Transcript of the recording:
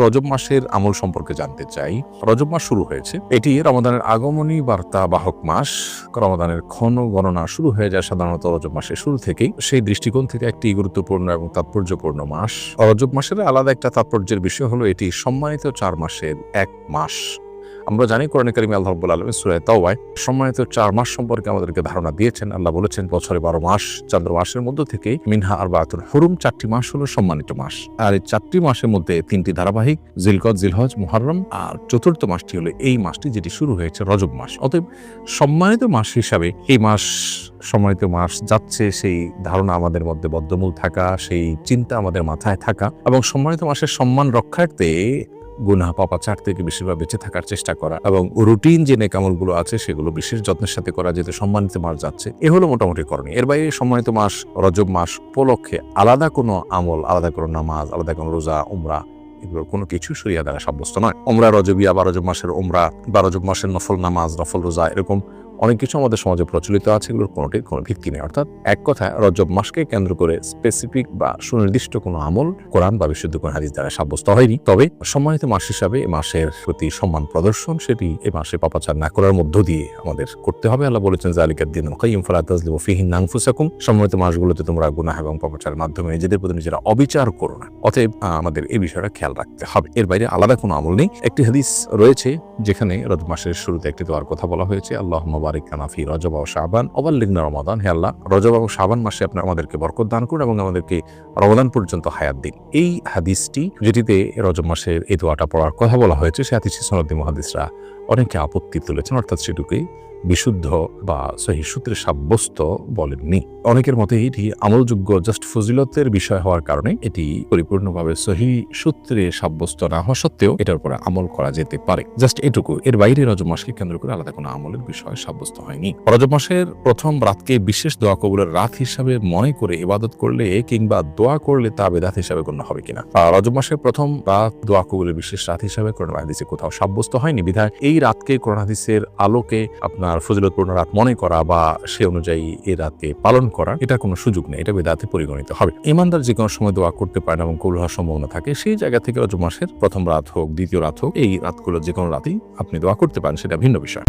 রজব মাসের আমল সম্পর্কে জানতে চাই। রজব মাস শুরু হয়েছে। এটি রমাদানের আগমনী বার্তা বাহক মাস। রমাদানের ক্ষণ গণনা শুরু হয়ে যায় সাধারণত রজব মাসের শুরু থেকেই। সেই দৃষ্টিকোণ থেকে একটি গুরুত্বপূর্ণ এবং তাৎপর্যপূর্ণ মাস। রজব মাসের আলাদা একটা তাৎপর্যের বিষয় হলো এটি সম্মানিত চার মাসের এক মাস। আমরা জানি কোরআন কারিম আল্লাহ রব্বুল আলম সুরায় তাওয়ায় সম্মানিত চার মাস সম্পর্কে আমাদেরকে ধারণা দিয়েছেন। আল্লাহ বলেছেন, বছরে বারো মাস চন্দ্র মাসের মধ্য থেকে মিনহা আর বাতুল হুরুম, চারটি মাস হলো সম্মানিত মাস। আর এই চারটি মাসের মধ্যে তিনটি ধারাবাহিক জিলকদ জিলহজ, মুহররম, আর চতুর্থ মাসটি হলো এই মাসটি যেটি শুরু হয়েছে রজব মাস। অতএব সম্মানিত মাস হিসাবে এই মাস সম্মানিত মাস যাচ্ছে সেই ধারণা আমাদের মধ্যে বদ্ধমূল থাকা, সেই চিন্তা আমাদের মাথায় থাকা এবং সম্মানিত মাসের সম্মান রক্ষার্থে গুনাহ পাপাচার থেকে বেশিরভাগ বেঁচে থাকার চেষ্টা করা এবং রুটিন যে নেকামলগুলো আছে সেগুলো বিশেষ যত্নের সাথে করা যেতে সম্মানিত মাস যাচ্ছে, এ হলো মোটামুটি করণীয়। এর বাইরে সম্মানিত মাস, রজব মাস উপলক্ষে আলাদা কোনো আমল, আলাদা কোনো নামাজ, আলাদা কোনো রোজা, উমরা, এগুলোর কোনো কিছু সরিয়া দ্বারা সাব্যস্ত নয়। ওমরা রজবিয়া বা রজব মাসের ওমরা বা রজব মাসের নফল নামাজ, নফল রোজা, এরকম অনেক কিছু আমাদের সমাজে প্রচলিত আছে, এগুলোর কোনোটির কোনো ভিত্তি নেই। অর্থাৎ এক কথায় রজব মাসকে কেন্দ্র করে স্পেসিফিক বা সুনির্দিষ্ট কোনো আমল কোরআন বা বিশুদ্ধ কোন হাদিস দ্বারা সাব্যস্ত হয়নি। তবে সম্মানিত মাস হিসাবে এ মাসের প্রতি সম্মান প্রদর্শন, সেটি এ মাসে পাপাচার না করার মধ্য দিয়ে আমাদের করতে হবে। আল্লাহ বলেছেন জালিকার দিন কাইম ফলা তাজলিম ফিহিন নাংফুসাকুম সম্মানিত মাসগুলোতে তোমরা গুনাহ এবং পাপাচারের মাধ্যমে নিজেদের প্রতি নিজেরা অবিচার করো না। অতএব আমাদের এই বিষয়টা খেয়াল রাখতে হবে। এর বাইরে আলাদা কোনো আমল নেই। একটি হাদিস রয়েছে, যেখানে রজব মাসের শুরুতে একটি দোয়ার কথা বলা হয়েছে আল্লাহ মুবারিক কানাফি রজব ও শাবান অবাল্লিগ্না রমাদান। হে আল্লাহ, রজব এবং শাবান মাসে আপনার আমাদেরকে বরকত দান করুন এবং আমাদেরকে রমাদান পর্যন্ত হায়াত দিন। এই হাদিসটি, যেটিতে রজব মাসের এই দোয়াটা পড়ার কথা বলা হয়েছে, সে হাদিসি সনদি মহাদিসরা অনেকে আপত্তি তুলেছেন, অর্থাৎ সেটুকুই বিশুদ্ধ বা সহি সূত্রে সাব্যস্ত বলেননি। অনেকের মতে এটি আমলযোগ্য, জাস্ট ফজিলতের বিষয় হওয়ার কারণে এটি পরিপূর্ণভাবে সহি সূত্রে সাব্যস্ত না হওয়া সত্ত্বেও এটার উপরে আমল করা যেতে পারে। জাস্ট এটুকু, এর বাইরে রজব মাসকে কেন্দ্র করে আলাদা কোনো আমলের বিষয় সাব্যস্ত হয়নি। রজব মাসের প্রথম রাতকে বিশেষ দোয়া কবুলের রাত হিসাবে মনে করে ইবাদত করলে কিংবা দোয়া করলে তা বেদাত হিসাবে গণ্য হবে কিনা? রজব মাসের প্রথম রাত দোয়া কবুলের বিশেষ রাত হিসাবে কোরআন হাদিসে কোথাও সাব্যস্ত হয়নি। বিধায় এই রাতকে কোরআন হাদিসের আলোকে আপনার ফজিলতপূর্ণ রাত মনে করা বা সে অনুযায়ী এই রাতকে পালন করা এটা কোনো সুযোগ নেই। এটা বেদাতে পরিগণিত হবে। ইমানদার যে কোনো সময় দোয়া করতে পারেন এবং কবুল হওয়ার সম্ভাবনা থাকে, সেই জায়গা থেকে রজব মাসের প্রথম রাত হোক, দ্বিতীয় রাত হোক, এই রাতগুলো যে কোনো রাতেই আপনি দোয়া করতে পারেন, সেটা ভিন্ন বিষয়।